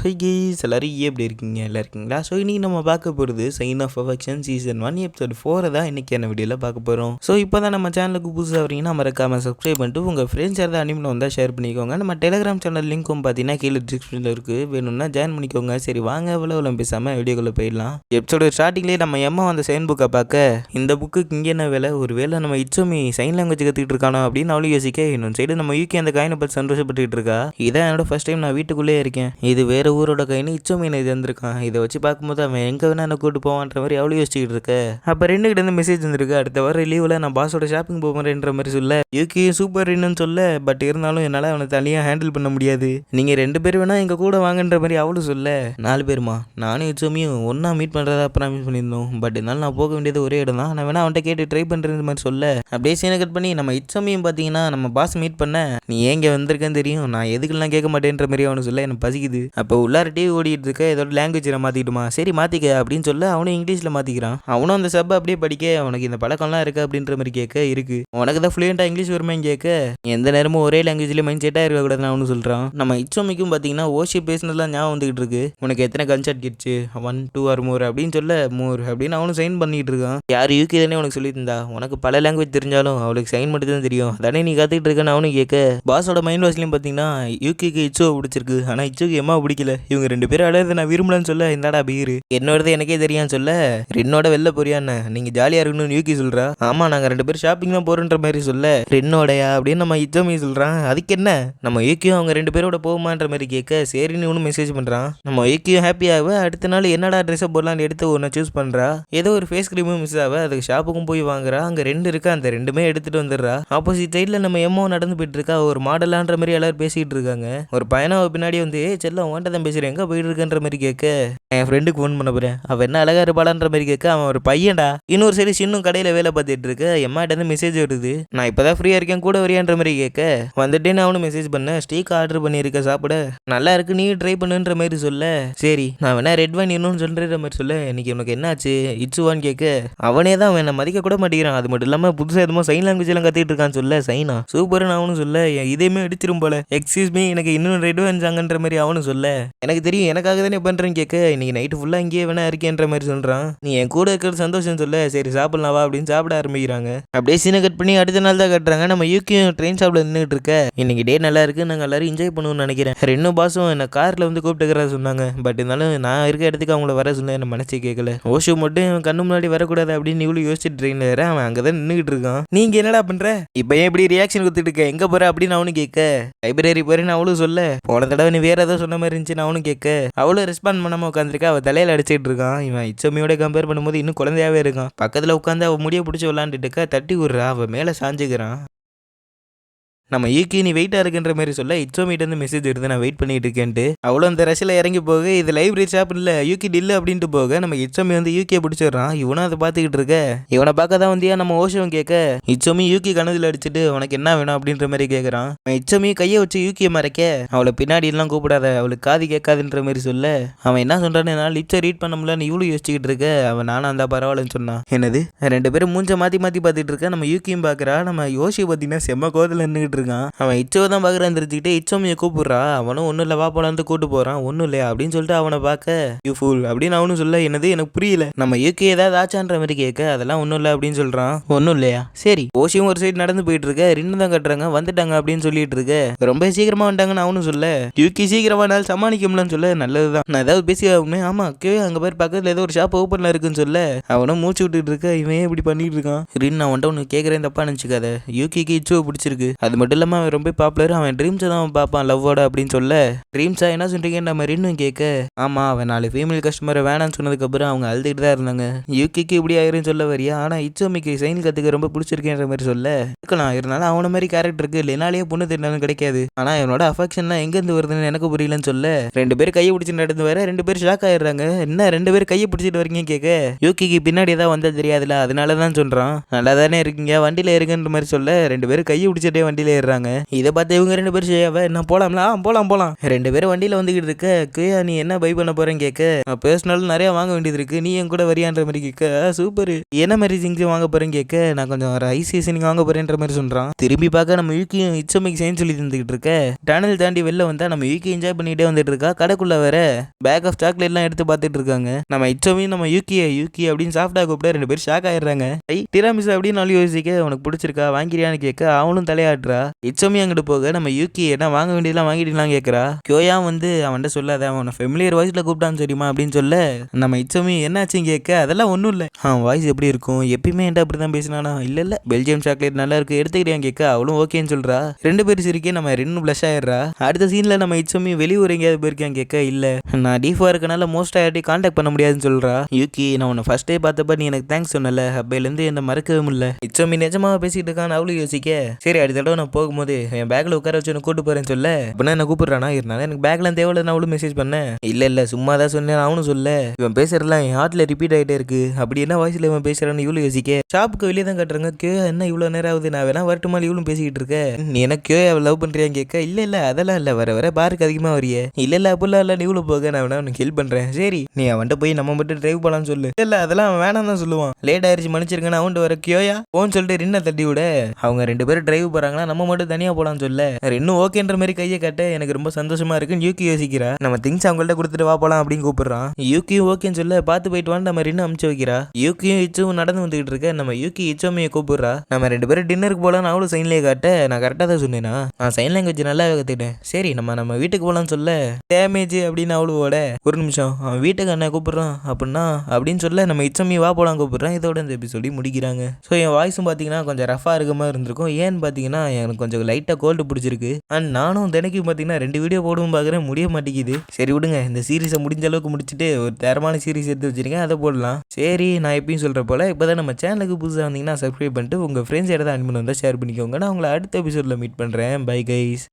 High case எல்லாரும் எப்படி இருக்கீங்க எல்லாம் இருக்கீங்களா? ஸோ இன்றைக்கி நம்ம பார்க்க போகிறது sign of affection season one episode ஃபோரை தான் இன்னைக்கான வீடியோவில் பார்க்க போகிறோம் ஸோ இப்போ தான் நம்ம சேனலுக்கு புதுசாக வரீங்கன்னா மறக்காம சப்ஸ்கிரைப் பண்ணிட்டு உங்கள் ஃப்ரெண்ட்ஸ் யாராவது அனிமில் வந்தால் ஷேர் பண்ணிக்கோங்க. நம்ம டெலிகிராம் சேனல் லிங்க்கும் பார்த்தீங்கன்னா கீழே டிஸ்கிரிப்ஷனில் இருக்குது வேணும்னா ஜாயின் பண்ணிக்கோங்க. சரி வாங்க எவ்வளோ எவ்வளோ பேசாமல் வீடியோக்குள்ளே போயிடலாம். எபிசோட ஸ்டார்டிங்லேயே நம்ம எம்மா அந்த சைன் புக்கை பார்க்க. இந்த புக்குக்கு இங்கே என்ன வேலை? ஒரு வேலை நம்ம இச்சோமி சைன் லாங்குவேஜ் கற்றுக்கிட்டு இருக்கானோ அப்படின்னு அவளும் யோசிக்க இன்னொரு சைடு நம்ம யூகே அந்த காயினை பற்றி சந்தோஷப்பட்டுக்கிட்டு இருக்கா. இதான் என்னோட ஃபஸ்ட் டைம் நான் வீட்டுக்குள்ளேயே இருக்கேன். இது வேற ஊரோட கைன்னு இச்சோமி இது வந்திருக்கான். இதை வச்சு பார்க்கும்போது அவன் எங்கே வேணா என்ன கூட்டு போவான்ற மாதிரி அவளும் யோசிச்சுக்கிட்டு இருக்க. அப்போ ரெண்டு கிட்ட இருந்து மெசேஜ் வந்திருக்கு. அடுத்த வாரம் லீவில் நான் பாஸோட ஷாப்பிங் போகிறேன்ற மாதிரி சொல்ல. யூகியும் சூப்பர் இன்னும் சொல்ல. பட் இருந்தாலும் என்னால் அவனை தனியாக ஹேண்டில் பண்ண முடியாது. நீங்கள் ரெண்டு பேர் வேணா எங்கள் கூட வாங்கன்ற மாதிரி அவளும் சொல்ல. நாலு பேருமா? நானும் இச்சோமியும் ஒன்றா மீட் பண்ணுறதா ப்ராமிஸ் பண்ணியிருந்தோம். பட் இருந்தாலும் நான் போக வேண்டியது ஒரே இடம் தான். நான் வேணா அவன்கிட்ட கேட்டு ட்ரை பண்ணுறது மாதிரி சொல்ல. அப்படியே சீனை கட் பண்ணி நம்ம இச்சோமியும் பார்த்தீங்கன்னா நம்ம பாஸ் மீட் பண்ண. நீ ஏங்க வந்திருக்கேன்னு தெரியும். நான் எதுக்கெல்லாம் கேட்க மாட்டேன்ற மாதிரி அவனு சொல்ல. எனக்கு பசிக்குது. அப்போ உள்ளார டிவி ஓடிட்டு இருக்க ஏதோ லாங்குவேஜில் மாற்றிக்கிட்டுமா சரி மாற்றிக்க அப்படின்னு சொல்ல அவனும் இங்கிலீஷில் மாற்றிக்கிறான் அவனும் அந்த சப்பை அப்படியே படிக்க அவனுக்கு இந்த பழக்கம்லாம் இருக்கு? அப்படின்ற மாதிரி கேட்க இருக்கு. உனக்கு தான் ஃப்ளூயண்ட்டாக இங்கிலீஷ் வருமான்னு கேட்க? எந்த நேரமும் ஒரே லாங்குவேஜ்லேயே மைண்ட் செட்டாக இருக்கக்கூடாதுன்னு அவனு சொல்கிறான் நம்ம இச்சோமிக்கும் பார்த்தீங்கன்னா ஓஷி பேசினதுலாம் ஞாபகம் வந்துகிட்டு இருக்கு. உனக்கு எத்தனை கன்சர்ட் கிட்ச்சு? ஒன் டூ ஆர் மோர் அப்படின்னு சொல்ல மோர் அப்படின்னு அவனும் சைன் பண்ணிட்டு இருக்கான். யார் யூகே தானே உனக்கு சொல்லியிருந்தா உனக்கு பல லாங்குவேஜ் தெரிஞ்சாலும் அவளுக்கு சைன் மட்டும் தான் தெரியும். அதானே நீ கற்றுக்கிட்டு இருக்கேன்னு அவனும் கேட்க. பாஸோட மைண்ட் வாஷ்லையும் பார்த்தீங்கன்னா யூகேக்கு இச்சோ பிடிச்சிருக்கு. ஆனால் இச்சோக்கு எம்மா பிடிக்கல. இவங்க ரெண்டு பேரும் அழகு நான் விரும்பலன்னு சொல்ல இந்தாடா பீரு. என்னோடது எனக்கே தெரியான்னு சொல்ல ரென்னோட வெளில போறியான்னு நீங்க ஜாலியா இருக்கணும்னு யூகி சொல்றா. ஆமா நாங்க ரெண்டு பேரும் ஷாப்பிங் தான் போறோன்ற மாதிரி சொல்ல ரென்னோடயா அப்படின்னு நம்ம இச்சோமி சொல்றான். அதுக்கு என்ன? நம்ம யூகியும் அவங்க ரெண்டு பேரோட போகுமான்ற மாதிரி கேட்க சரின்னு ஒன்று மெசேஜ் பண்றான். நம்ம யூகியும் ஹாப்பி ஆக அடுத்த நாள் என்னடா ட்ரெஸ்ஸை போடலான்னு எடுத்து ஒன்று சூஸ் பண்றா? ஏதோ ஒரு ஃபேஸ் க்ரீமும் மிஸ் ஆக அதுக்கு ஷாப்புக்கும் போய் வாங்குறா? அங்க ரெண்டு இருக்கா? அந்த ரெண்டுமே எடுத்துட்டு வந்துடுறா. ஆப்போசிட் சைட்ல நம்ம எம்மோ நடந்து போயிட்டு இருக்கா? ஒரு மாடலான்ற மாதிரி எல்லாரும் பேசிக்கிட்டு இருக்காங்க. ஒரு பயணம் பின்னாடி வந்து ஏ செல்லம் தான் பேசுகிறேன் எங்கே போயிட்டு இருக்கன்ற மாதிரி கேட்க. என் ஃப்ரெண்டுக்கு ஃபோன் பண்ண போகிறேன் அவன் என்ன அழகாக இருப்பாளான்ற மாதிரி கேட்க. அவன் ஒரு பையன்டா. இன்னொரு சைடு சின்னும் கடையில் வேலை பார்த்துட்டு இருக்க. எம்மாட்டேருந்து மெசேஜ் வருது. நான் இப்போ தான் ஃப்ரீயாக இருக்கேன். கூட வரியான்ற மாதிரி கேட்க. வந்துட்டே நான் அவனு மெசேஜ் பண்ணேன் ஸ்டீக் ஆர்டர் பண்ணியிருக்க சாப்பிட. நல்லா இருக்கு நீ ட்ரை பண்ணுன்ற மாதிரி சொல்ல. சரி நான் வேணா ரெட் வைன் இன்னும் சொல்கிற மாதிரி சொல்ல. இன்னைக்கு உனக்கு என்னாச்சு? இச்சுவான்னு கேட்க. அவனே தான் அவன் மதிக்க கூட மாட்டேங்கிறான். அது மட்டும் இல்லாமல் புதுசாக எதுவும் சைன் லாங்குவேஜ் எல்லாம் கற்றுக்கிட்டு இருக்கான்னு சொல்ல. சைனா சூப்பர்னு அவனும் சொல்ல. என் இதையுமே அடிச்சிரும் போல. எக்ஸ்கியூஸ் மீ எனக்கு இன்னும் ரெட் வைன்ஸாங்கன்ற மாதிரி அவனும் சொல்ல. எனக்கு தெரியும் எனக்காக தானே பண்ணுறேன்னு கேட்க இன்னைக்கு நைட்டு ஃபுல்லா இங்கேயே வேணா இருக்கேன்ற மாதிரி சொல்றான். நீ என் கூட இருக்கிற சந்தோஷம் சொல்ல சரி சாப்பிடலாம் வா அப்படின்னு சாப்பிட ஆரம்பிக்கிறாங்க. அப்படியே சீனை கட் பண்ணி அடுத்த நாள் தான் கட்டுறாங்க. நம்ம யூக்கியும் ட்ரெயின் ஷாப்ல நின்றுட்டு இருக்க. இன்னைக்கு டே நல்லா இருக்கு நாங்கள் எல்லாரும் என்ஜாய் பண்ணுவோம்னு நினைக்கிறேன். ரெண்டும் பாசம் என்ன கார்ல வந்து கூப்பிட்டுக்கிறதா சொன்னாங்க. பட் இருந்தாலும் நான் இருக்க இடத்துக்கு அவங்கள வர சொல்ல என்ன மனசே கேட்கல. ஓஷு மட்டும் கண்ணு முன்னாடி வரக்கூடாது அப்படின்னு இவ்வளோ யோசிச்சுட்டு ட்ரெயின்ல வேற அவன் அங்கே தான் நின்றுட்டு இருக்கான். நீங்க என்னடா பண்ற? இப்போ ஏன் இப்படி ரியாக்ஷன் கொடுத்துட்டு இருக்க? எங்க போற? அப்படின்னு அவனும் கேட்க. லைப்ரரி போறேன்னு அவளும் சொல்ல. போன தடவை நீ வேற ஏதோ சொன்ன மாதிரி இருந்துச்சுன்னு அவனும் கேட்க அவளும் ரெஸ்பாண்ட் பண்ணாம உட்காந்துருக்கா அவள் தலையில் அடிச்சிட்டு இருக்கான். இவன் இச்சமியோட கம்பேர் பண்ணும்போது இன்னும் குழந்தையாவே இருக்கான். பக்கத்தில் உட்காந்து அவள் முடிய பிடிச்சி விளாண்டுட்டு இருக்கா தட்டி விடுறா அவள் மேலே சாஞ்சுக்கிறான். நம்ம ஈக்கி நீ வெயிட்டாக இருக்குன்ற மாதிரி சொல்ல இட்ஸோமிட்டு வந்து மெசேஜ் வருது நான் வெயிட் பண்ணிட்டு இருக்கேன்ட்டு. அவ்வளோ அந்த ரஷ்ல இறங்கி போக இது லைப்ரரி ஆப் இல்லை யூகி டில்லு அப்படின்ட்டு போக நம்ம இட்ஸோமி வந்து யூகே பிடிச்சிடுறான். இவனும் அதை பார்த்துக்கிட்டு இருக்க. இவனை பார்க்க தான் வந்தியா? நம்ம ஓஷம் கேட்க. இட்ஸோமி யூகி கணதில் அடிச்சுட்டு உனக்கு என்ன வேணும் அப்படின்ற மாதிரி கேட்குறான் இட்ஸோமி கையை வச்சு யூகியை மறைக்க. அவளை பின்னாடி எல்லாம் கூப்பிடாத அவளுக்கு காது கேட்காதுன்ற மாதிரி சொல்ல. அவன் என்ன சொல்கிறான்னு என்னால் லிப்ஸை ரீட் பண்ண முடியலன்னு இவ்வளோ யோசிச்சுக்கிட்டு இருக்க. அவன் நானும் அந்த பரவாயில்லன்னு சொன்னான். என்னது? ரெண்டு பேரும் மூஞ்சை மாற்றி மாற்றி பார்த்துட்டு இருக்க. நம்ம யூகியும் பார்க்குறா. நம்ம யோசி பார்த்தீங்கன்னா செம்ம கோதில் நின்றுட்டு இருக்கான் அவன் இச்சோ தான் பார்க்குறான் இச்சோ இச்சோமியை கூப்பிடுறா. அவனும் ஒன்றும் இல்லை வா போலான்னு கூட்டு போகிறான் ஒன்றும் இல்லையா அப்படின்னு சொல்லிட்டு அவனை பார்க்க யூ ஃபுல் அப்படின்னு அவனும் சொல்ல என்னது எனக்கு புரியல. நம்ம யூகே ஏதாவது ஆச்சான்ற மாதிரி கேட்க அதெல்லாம் ஒன்றும் இல்லை அப்படின்னு சொல்கிறான் ஒன்றும் இல்லையா? சரி. ஓசியும் ஒரு சைடு நடந்து போயிட்டு இருக்க ரின்னு தான் கட்டுறாங்க வந்துட்டாங்க அப்படின்னு சொல்லிட்டு இருக்க. ரொம்ப சீக்கிரமா வந்துட்டாங்கன்னு அவனும் சொல்ல யூகி சீக்கிரமா நாள் சமாளிக்கும்லன்னு சொல்ல நல்லதுதான். நான் ஏதாவது பேசி ஆகுமே ஆமா கே அங்கே போய் பக்கத்தில் ஏதோ ஒரு ஷாப் ஓப்பனில் இருக்குன்னு சொல்ல. அவனும் மூச்சு விட்டுட்டு இருக்க இவன் இப்படி பண்ணிட்டு இருக்கான்? ரின் நான் வந்துட்டு உனக்கு கேட்குறேன் தப்பா நினச்சிக்காத. யூகிக்கு இச்சுவை பிடிச்சிருக்கு. அது மட்டும் இல்லாமல் அவன் ரொம்ப பாப்புலர் அவன் ட்ரீம்ஸை தான் அவன் பார்ப்பான் லவ்வோட அப்படின்னு சொல்ல. ட்ரீம்ஸா என்ன சொல்றீங்கன்னு நம்ம ரின்னும் கேட்க. ஆமாம் அவன் நாலு ஃபீமேல் கஸ்டமரை வேணாம்னு சொன்னதுக்கப்புறம் அவங்க அழுதுகிட்டு தான் இருந்தாங்க. யூகிக்கு இப்படி ஆயிருன்னு சொல்ல வரியா? ஆனால் இச்சோமிக்கு சைன் கற்றுக்க ரொம்ப பிடிச்சிருக்கேன்ற மாதிரி சொல்ல. இருக்கலாம் இருந்தாலும் அவன மாதிரி கேரக்டருக்கு லெனாலேயே பொண்ணு தின்னாலும் கிடைக்காது. ஆனால் என்னோட அஃபெக்ஷன்லாம் எங்கேருந்து வருதுன்னு எனக்கு புரியலன்னு சொல்ல. ரெண்டு பேரும் கையை பிடிச்சி நடந்து வர ரெண்டு பேரும் ஷாக் ஆயிடுறாங்க. என்ன ரெண்டு பேரும் கையை பிடிச்சிட்டு வரீங்க கேட்க. யூகிக்கு பின்னாடி ஏதாவது வந்தால் தெரியாதுல அதனால தான் சொல்கிறான் நல்லா தானே இருக்கீங்க வண்டியில் இருக்குன்ற மாதிரி சொல்ல. ரெண்டு பேரும் கையை பிடிச்சிட்டே வண்டியில் ஏறுறாங்க. இதை பார்த்து இவங்க ரெண்டு பேரும் செய்யாவ என்ன போலாம்ல? போலாம் போலாம். ரெண்டு பேரும் வண்டியில் வந்துகிட்டு இருக்க குயா நீ என்ன பை பண்ண போறேன்னு கேட்க பர்சனல் நிறைய வாங்க வேண்டியது இருக்கு. நீ என் கூட வரியான்ற மாதிரி கேட்க சூப்பர் என்ன மாதிரி திங்ஸ் வாங்க போறேன்னு கேட்க நான் கொஞ்சம் ஒரு ஐஸ் சீசனிங் வாங்க போறேன்ற மாதிரி சொல்றான். திரும்பி பார்க்க நம்ம யூகியும் இச்சமைக்கு சேர்ந்து சொல்லி தந்துகிட்டு இருக்க. டனல் தாண்டி வெளில வந்தா நம்ம யூகி என்ஜாய் பண்ணிட்டே வந்துட்டு இருக்கா? கடைக்குள்ள வேற பேக் ஆஃப் சாக்லேட்லாம் எடுத்து பார்த்துட்டு இருக்காங்க. நம்ம இச்சமியும் நம்ம யூகி யூகி அப்படின்னு சாஃப்டா கூப்பிட ரெண்டு பேரும் ஷாக் ஆயிடுறாங்க. ஐ டிராமிஸ் அப்படின்னு நாலு யோசிக்க உனக்கு பிடிச்சிருக்கா? வாங்கிறியான்னு கேட்க அவனும் தலையாடுறா இச்சமி அங்கிட்டு போக நம்ம யூகி என்ன வாங்க வேண்டியதெல்லாம் வாங்கிட்டுலாம் கேட்குறா கியோயா வந்து அவன்கிட்ட சொல்லாத அவனை ஃபெமிலியர் வாய்ஸில் கூப்பிட்டான்னு தெரியுமா அப்படின்னு சொல்ல நம்ம இச்சமி என்னாச்சுன்னு கேட்க அதெல்லாம் ஒன்றும் இல்லை. அவன் வாய்ஸ் எப்படி இருக்கும்? எப்பயுமே என்கிட்ட அப்படி தான் பேசினானா? இல்லை இல்லை பெல்ஜியம் சாக்லேட் நல்லா இருக்கு எடுத்துக்கிறியான் கேட்க அவளும் ஓகேன்னு சொல்றா. ரெண்டு பேரும் சிரிக்கே நம்ம ரெண்டு ப்ளஷ் ஆயிடுறா. அடுத்த சீனில் நம்ம இச்சமி வெளியூர் எங்கேயாவது போயிருக்கேன் கேட்க இல்லை. நான் டீஃபா இருக்கனால மோஸ்ட் யார்ட்டையும் காண்டாக்ட் பண்ண முடியாதுன்னு சொல்றா. யூகி நான் உன்னை ஃபர்ஸ்ட் டே பார்த்தப்ப நீ எனக்கு தேங்க்ஸ் சொன்னல அப்பையிலேருந்து என்ன மறக்கவே முடியல. இச்சமி நிஜமாக பேசிட்டு இருக்கான்னு அவளும் யோசிக்க சரி அடுத்த தடவை நான் போகும்போது என் பேக்கில் உட்கார வச்சு உன்னை கூட்டு போறேன்னு சொல்ல? அப்படின்னா என்ன கூப்பிடுறானா? இருந்தாலும் எனக்கு பேக்லாம் தேவையில்ல நான் அவளும் மெசேஜ் பண்ணேன் இல்லை இல்லை சும்மா தான் சொன்னேன் அவனும் சொல்ல. இவன் பேசுறதுலாம் என் ஹார்ட்ல ரிப்பீட் ஆகிட்டே இருக்கு. அப்படி என்ன வயசில் இவன் பேசுறான்னு இவ்வளோ யோசிக்க. ஷாப்புக்கு வெளியே தான் கட்டுறாங்க. கே என்ன இவ்வளோ நேரம் ஆகுது? நான் வேணா வரட்டுமா இவ்வளவு பேசிக்கிட்டு இருக்க. நீ என்ன கே லவ் பண்ணுறியான்னு கேட்க. இல்ல இல்ல அதெல்லாம் இல்லை. வர வர பாருக்கு அதிகமா வரிய. இல்ல இல்லை அப்படிலாம் இல்லை. நீ இவ்வளோ போக நான் வேணா உனக்கு ஹெல்ப் பண்றேன். சரி நீ அவன்கிட்ட போய் நம்ம மட்டும் டிரைவ் போலாம்னு சொல்லு. இல்ல அதெல்லாம் அவன் வேணாம் தான் சொல்லுவான். லேட் ஆயிடுச்சு மன்னிச்சிருக்கேன் அவன்ட்டு வர கியோயா போன்னு சொல்லிட்டு ரின்ன தட்டி விட அவங்க ரெண்டு பேரும் டிரைவ் போறாங்கன்னா நம்ம மட்டும் தனியாக போகலான்னு சொல்ல இன்னும் ஓகேன்ற மாதிரி கையை காட்ட எனக்கு ரொம்ப சந்தோஷமா இருக்குன்னு யூகி யோசிக்கிறா. நம்ம திங்ஸ் அவங்கள்ட்ட கொடுத்துட்டு வா போலாம் அப்படின்னு கூப்பிடுறான். யூகியும் ஓகேன்னு சொல்ல பார்த்து போயிட்டு வான்னு நம்ம ரின்னு அமுச்சு வைக்கிறா. யூகியும் இச்சும் நடந்து வந்துகிட்டு இருக்க. நம்ம யூகி இச்சோமையை கூப்பிடுறா. நம்ம ரெண்டு பேரும் டின்னருக்கு போகலான்னு அவளும் சைன்லேயே காட்ட நான் கரெக்டாக தான் சொன்னேனா? நான் சைன் லாங்குவேஜ் நல்லா கற்றுக்கிட்டேன் சரி நம்ம நம்ம வீட்டுக்கு போகலான்னு சொல்ல டேமேஜ் அப்படின்னு அவளோட ஒரு நிமிஷம் அவன் வீட்டுக்கு அண்ணன் கூப்பிடுறான். அப்படின்னா அப்படின்னு சொல்ல நம்ம இச்சமி வா போலாம் கூப்பிடுறான். இதோட இந்த எபிசோடி முடிக்கிறாங்க. ஸோ என் வாய்ஸும் பார்த்தீங்கன்னா கொஞ்சம் ரஃபாக இருக்க மாதிரி இருந்திருக்கும். ஏன்னு பார்த்தீங்கன்னா எனக்கு கொஞ்சம் லைட்டாக கோல்டு பிடிச்சிருக்கு. அண்ட் நானும் தினைக்கும் பார்த்தீங்கன்னா ரெண்டு வீடியோ போடவும் பார்க்குறேன் முடிய மாட்டேங்குது. சரி விடுங்க இந்த சீரிஸை முடிஞ்ச அளவுக்கு முடிச்சுட்டு ஒரு தரமான சீரிஸ் எடுத்து வச்சிருக்கேன். அதை போடலாம். சரி நான் எப்பயும் சொல்கிற போல் இப்போ தான் நம்ம சேனலுக்கு புதுசாக வந்தீங்கன்னா சப்ஸ்கிரைப் பண்ணிட்டு உங்கள் ஃப்ரெண்ட்ஸ் இடத்த அனுப்பி வந்தால் ஷேர் பண்ணிக்கோங்க. நான் உங்களை அடுத்த எபிசோடில் மீட் பண்ணுறேன் பை கைஸ்